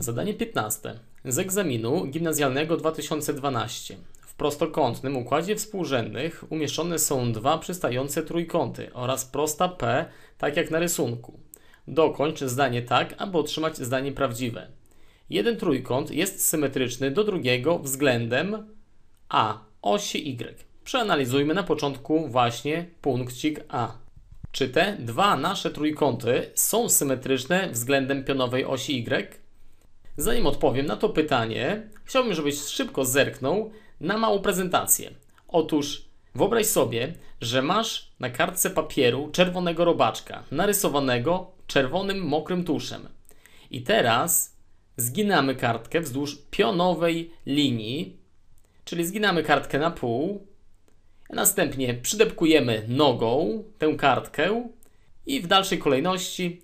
Zadanie 15. Z egzaminu gimnazjalnego 2012. W prostokątnym układzie współrzędnych umieszczone są dwa przystające trójkąty oraz prosta P, tak jak na rysunku. Dokończ zdanie tak, aby otrzymać zdanie prawdziwe. Jeden trójkąt jest symetryczny do drugiego względem A, osi Y. Przeanalizujmy na początku właśnie punkcik A. Czy te dwa nasze trójkąty są symetryczne względem pionowej osi Y? Zanim odpowiem na to pytanie, chciałbym, żebyś szybko zerknął na małą prezentację. Otóż wyobraź sobie, że masz na kartce papieru czerwonego robaczka, narysowanego czerwonym mokrym tuszem. I teraz zginamy kartkę wzdłuż pionowej linii, czyli zginamy kartkę na pół, następnie przydepkujemy nogą tę kartkę i w dalszej kolejności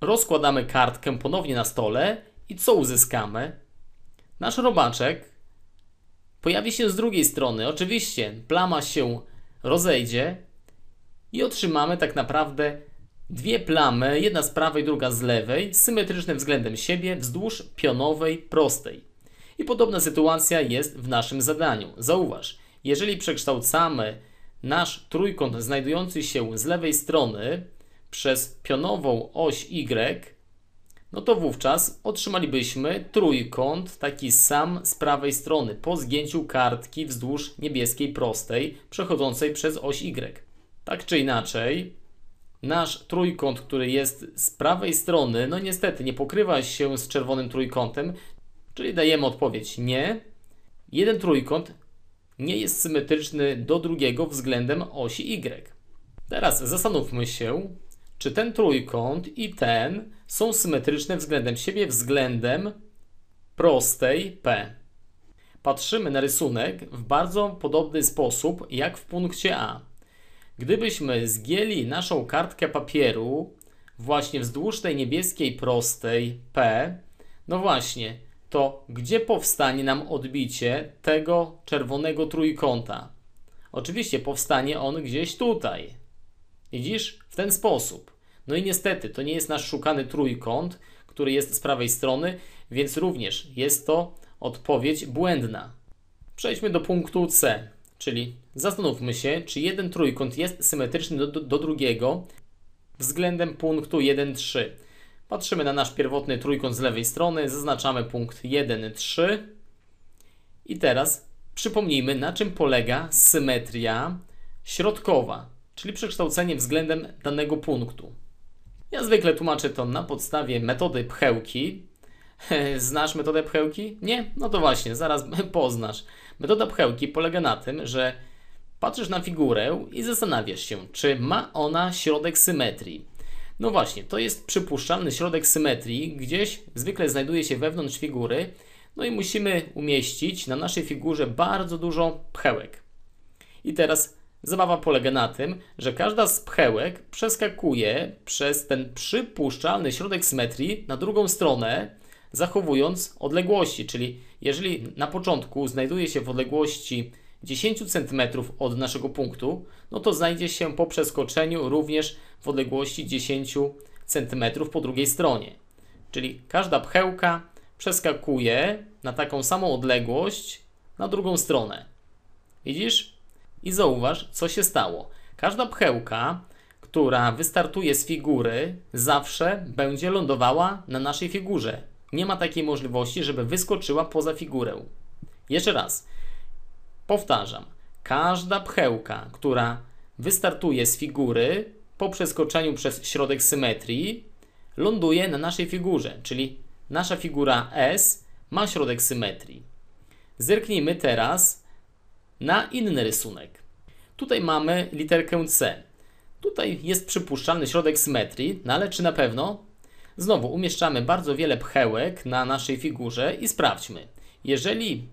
rozkładamy kartkę ponownie na stole i co uzyskamy? Nasz robaczek pojawi się z drugiej strony. Oczywiście plama się rozejdzie i otrzymamy tak naprawdę dwie plamy, jedna z prawej, druga z lewej, symetryczne względem siebie wzdłuż pionowej prostej. I podobna sytuacja jest w naszym zadaniu. Zauważ, jeżeli przekształcamy nasz trójkąt znajdujący się z lewej strony przez pionową oś Y, no to wówczas otrzymalibyśmy trójkąt taki sam z prawej strony po zgięciu kartki wzdłuż niebieskiej prostej przechodzącej przez oś Y. Tak czy inaczej, nasz trójkąt, który jest z prawej strony, no niestety nie pokrywa się z czerwonym trójkątem, czyli dajemy odpowiedź nie. Jeden trójkąt nie jest symetryczny do drugiego względem osi Y. Teraz zastanówmy się, czy ten trójkąt i ten są symetryczne względem siebie, względem prostej P. Patrzymy na rysunek w bardzo podobny sposób jak w punkcie A. Gdybyśmy zgięli naszą kartkę papieru właśnie wzdłuż tej niebieskiej prostej P, no właśnie, to gdzie powstanie nam odbicie tego czerwonego trójkąta? Oczywiście powstanie on gdzieś tutaj. Widzisz? W ten sposób. No i niestety, to nie jest nasz szukany trójkąt, który jest z prawej strony, więc również jest to odpowiedź błędna. Przejdźmy do punktu C, czyli zastanówmy się, czy jeden trójkąt jest symetryczny do, do, do drugiego względem punktu 1, 3. Patrzymy na nasz pierwotny trójkąt z lewej strony, zaznaczamy punkt 1, 3 i teraz przypomnijmy, na czym polega symetria środkowa, czyli przekształcenie względem danego punktu. Ja zwykle tłumaczę to na podstawie metody pchełki. Znasz metodę pchełki? Nie? No to właśnie, zaraz poznasz. Metoda pchełki polega na tym, że patrzysz na figurę i zastanawiasz się, czy ma ona środek symetrii. No właśnie, to jest przypuszczalny środek symetrii, gdzieś zwykle znajduje się wewnątrz figury, no i musimy umieścić na naszej figurze bardzo dużo pchełek. I teraz Zabawa polega na tym, że każda z pchełek przeskakuje przez ten przypuszczalny środek symetrii na drugą stronę, zachowując odległości, czyli jeżeli na początku znajduje się w odległości 10 cm od naszego punktu, no to znajdzie się po przeskoczeniu również w odległości 10 cm po drugiej stronie. Czyli każda pchełka przeskakuje na taką samą odległość na drugą stronę. Widzisz? I zauważ, co się stało. Każda pchełka, która wystartuje z figury, zawsze będzie lądowała na naszej figurze. Nie ma takiej możliwości, żeby wyskoczyła poza figurę. Jeszcze raz. Powtarzam. Każda pchełka, która wystartuje z figury po przeskoczeniu przez środek symetrii, ląduje na naszej figurze, czyli nasza figura S ma środek symetrii. Zerknijmy teraz na inny rysunek. Tutaj mamy literkę C. Tutaj jest przypuszczalny środek symetrii, no ale czy na pewno? Znowu umieszczamy bardzo wiele pchełek na naszej figurze i sprawdźmy. Jeżeli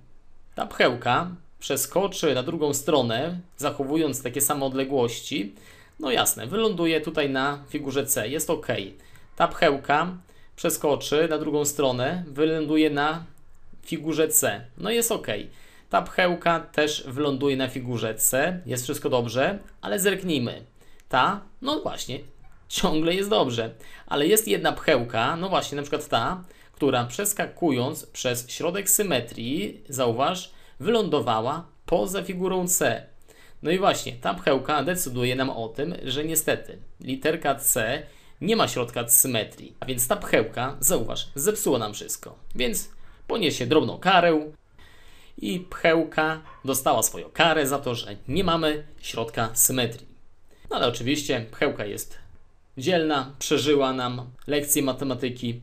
ta pchełka przeskoczy na drugą stronę, zachowując takie same odległości, no jasne, wyląduje tutaj na figurze C, jest ok. Ta pchełka przeskoczy na drugą stronę, wyląduje na figurze C, no jest ok. Ta pchełka też wyląduje na figurze C, jest wszystko dobrze, ale zerknijmy. Ta, no właśnie, ciągle jest dobrze, ale jest jedna pchełka, no właśnie, na przykład ta, która przeskakując przez środek symetrii, zauważ, wylądowała poza figurą C. No i właśnie, ta pchełka decyduje nam o tym, że niestety literka C nie ma środka symetrii, a więc ta pchełka, zauważ, zepsuła nam wszystko. Więc poniesie drobną karę i pchełka dostała swoją karę za to, że nie mamy środka symetrii. No ale oczywiście pchełka jest dzielna, przeżyła nam lekcję matematyki,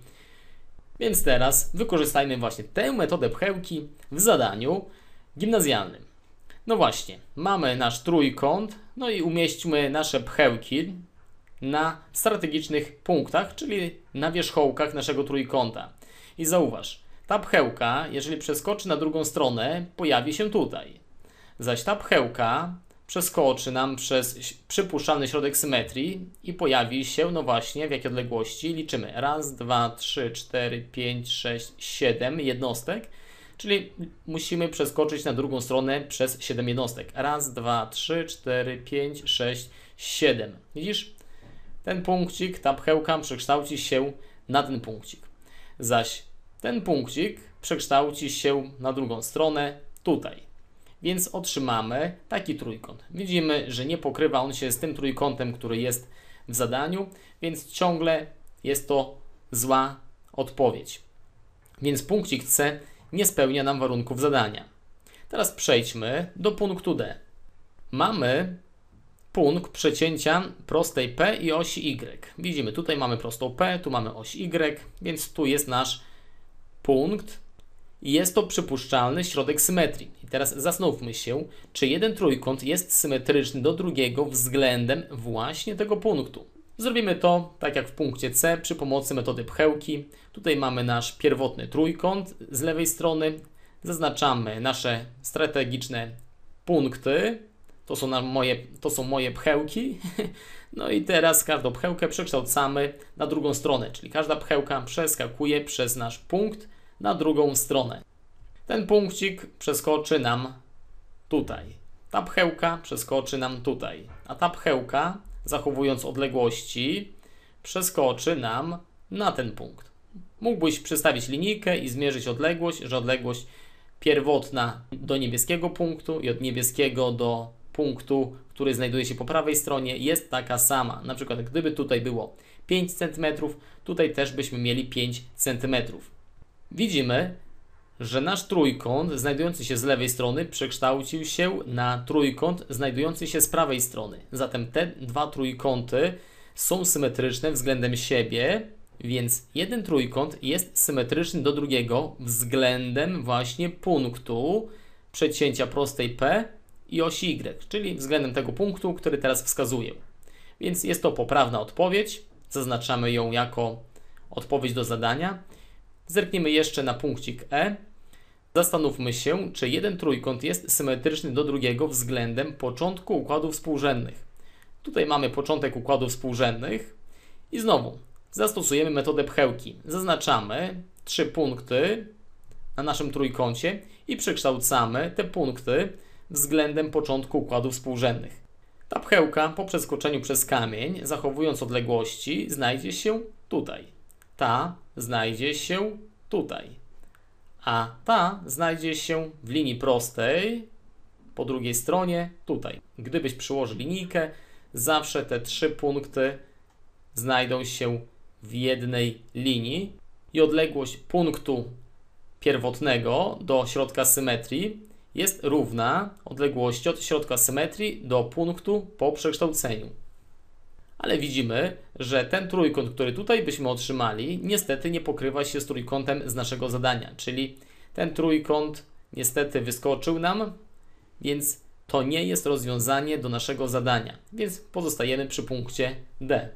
więc teraz wykorzystajmy właśnie tę metodę pchełki w zadaniu gimnazjalnym. No właśnie, mamy nasz trójkąt, no i umieśćmy nasze pchełki na strategicznych punktach, czyli na wierzchołkach naszego trójkąta. I zauważ, ta pchełka, jeżeli przeskoczy na drugą stronę, pojawi się tutaj. Zaś ta pchełka przeskoczy nam przez przypuszczalny środek symetrii i pojawi się, no właśnie, w jakiej odległości liczymy. Raz, dwa, trzy, cztery, pięć, sześć, siedem jednostek, czyli musimy przeskoczyć na drugą stronę przez 7 jednostek. Raz, dwa, trzy, cztery, pięć, sześć, siedem. Widzisz? Ten punkcik, ta pchełka przekształci się na ten punkcik. Zaś ten punkcik przekształci się na drugą stronę tutaj. Więc otrzymamy taki trójkąt. Widzimy, że nie pokrywa on się z tym trójkątem, który jest w zadaniu, więc ciągle jest to zła odpowiedź. Więc punkcik C nie spełnia nam warunków zadania. Teraz przejdźmy do punktu D. Mamy punkt przecięcia prostej P i osi Y. Widzimy, tutaj mamy prostą P, tu mamy oś Y, więc tu jest nasz punkt i jest to przypuszczalny środek symetrii. I teraz zastanówmy się, czy jeden trójkąt jest symetryczny do drugiego względem właśnie tego punktu. Zrobimy to tak jak w punkcie C przy pomocy metody pchełki. Tutaj mamy nasz pierwotny trójkąt z lewej strony. Zaznaczamy nasze strategiczne punkty. To są, moje, to są moje pchełki. No i teraz każdą pchełkę przekształcamy na drugą stronę, czyli każda pchełka przeskakuje przez nasz punkt na drugą stronę. Ten punkcik przeskoczy nam tutaj. Ta pchełka przeskoczy nam tutaj. A ta pchełka, zachowując odległości, przeskoczy nam na ten punkt. Mógłbyś przystawić linijkę i zmierzyć odległość, że odległość pierwotna do niebieskiego punktu i od niebieskiego do punktu, który znajduje się po prawej stronie, jest taka sama. Na przykład, gdyby tutaj było 5 cm, tutaj też byśmy mieli 5 cm widzimy, że nasz trójkąt znajdujący się z lewej strony przekształcił się na trójkąt znajdujący się z prawej strony. Zatem te dwa trójkąty są symetryczne względem siebie, więc jeden trójkąt jest symetryczny do drugiego względem właśnie punktu przecięcia prostej P i osi Y, czyli względem tego punktu, który teraz wskazuję. Więc jest to poprawna odpowiedź. Zaznaczamy ją jako odpowiedź do zadania. Zerkniemy jeszcze na punkcik E. Zastanówmy się, czy jeden trójkąt jest symetryczny do drugiego względem początku układów współrzędnych. Tutaj mamy początek układów współrzędnych i znowu zastosujemy metodę pchełki. Zaznaczamy trzy punkty na naszym trójkącie i przekształcamy te punkty względem początku układów współrzędnych. Ta pchełka po przeskoczeniu przez kamień, zachowując odległości, znajdzie się tutaj. Ta znajdzie się tutaj, a ta znajdzie się w linii prostej po drugiej stronie tutaj. Gdybyś przyłożył linijkę, zawsze te trzy punkty znajdą się w jednej linii i odległość punktu pierwotnego do środka symetrii jest równa odległości od środka symetrii do punktu po przekształceniu ale widzimy, że ten trójkąt, który tutaj byśmy otrzymali, niestety nie pokrywa się z trójkątem z naszego zadania, czyli ten trójkąt niestety wyskoczył nam, więc to nie jest rozwiązanie do naszego zadania, więc pozostajemy przy punkcie D.